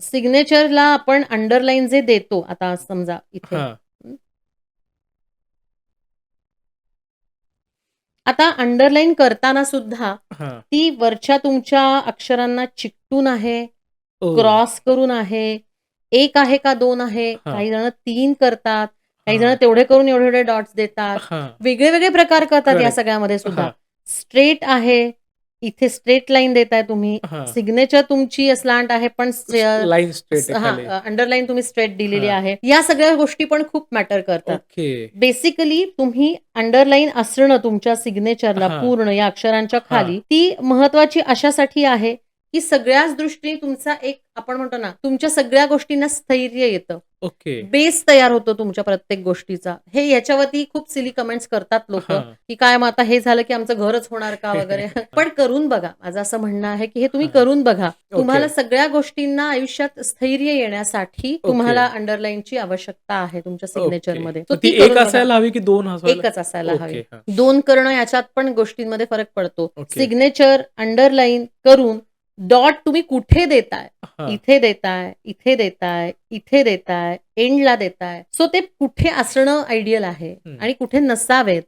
सिग्नेचरला आपण अंडरलाईन जे देतो आता समजा इथे हां. आता अंडरलाईन करताना सुद्धा हां. ती वरच्या तुमच्या अक्षरांना चिकटून आहे! क्रॉस करून आहे, 1 आहे का 2 आहे, हां. काही जण 3 करतात, काही जण. तेवढे करून एवढे-एवढे डॉट्स देतात. हां. वेगळे-वेगळे प्रकार करतात या. सगळ्यामध्ये सुद्धा. हां. स्ट्रेट आहे, इथे स्ट्रेट लाईन देताय तुम्ही. हां. सिग्नेचर तुमची स्लांट आहे पण लाईन स्ट्रेट हां. अंडरलाईन तुम्ही स्ट्रेट दिलेली हां. आहे. या सगळ्या गोष्टी पण खूप मॅटर करतात. ओके. बेसिकली तुम्ही अंडरलाईन असणं तुमच्या सिग्नेचरला हां. पूर्ण या अक्षरांच्या. खाली, ती महत्वाची अशासाठी आहे, की सगळ्याच दृष्टीने तुमचा एक आपण म्हणतो ना, तुमच्या सगळ्या गोष्टींना स्थैर्य येतं. ओके. बेस तयार होतो तुमच्या प्रत्येक गोष्टीचा. हे याच्यावरती खूप सिली कमेंट्स करतात लोकं. की काय मग आता हे झालं की आमचं घरच होणार का वगैरे. पण करून बघा. माझं असं म्हणणं आहे, की हे तुम्ही. करून बघा. तुम्हाला. सगळ्या गोष्टींना आयुष्यात स्थैर्य येण्यासाठी. तुम्हाला अंडरलाईनची आवश्यकता आहे तुमच्या. सिग्नेचरमध्ये. मग सो ती ती 1 करून बघा. असायला हवी की 2 असायला? एकच असायला हवी. 2 करणं याच्यात पण गोष्टींमध्ये फरक पडतो. सिग्नेचर, अंडरलाईन करून डॉट तुम्ही कुठे देताय? हां. इथे देताय, इथे देताय, इथे देताय, एंडला देताय. सो ते कुठे असणं आयडियल आहे. आणि कुठे नसावेत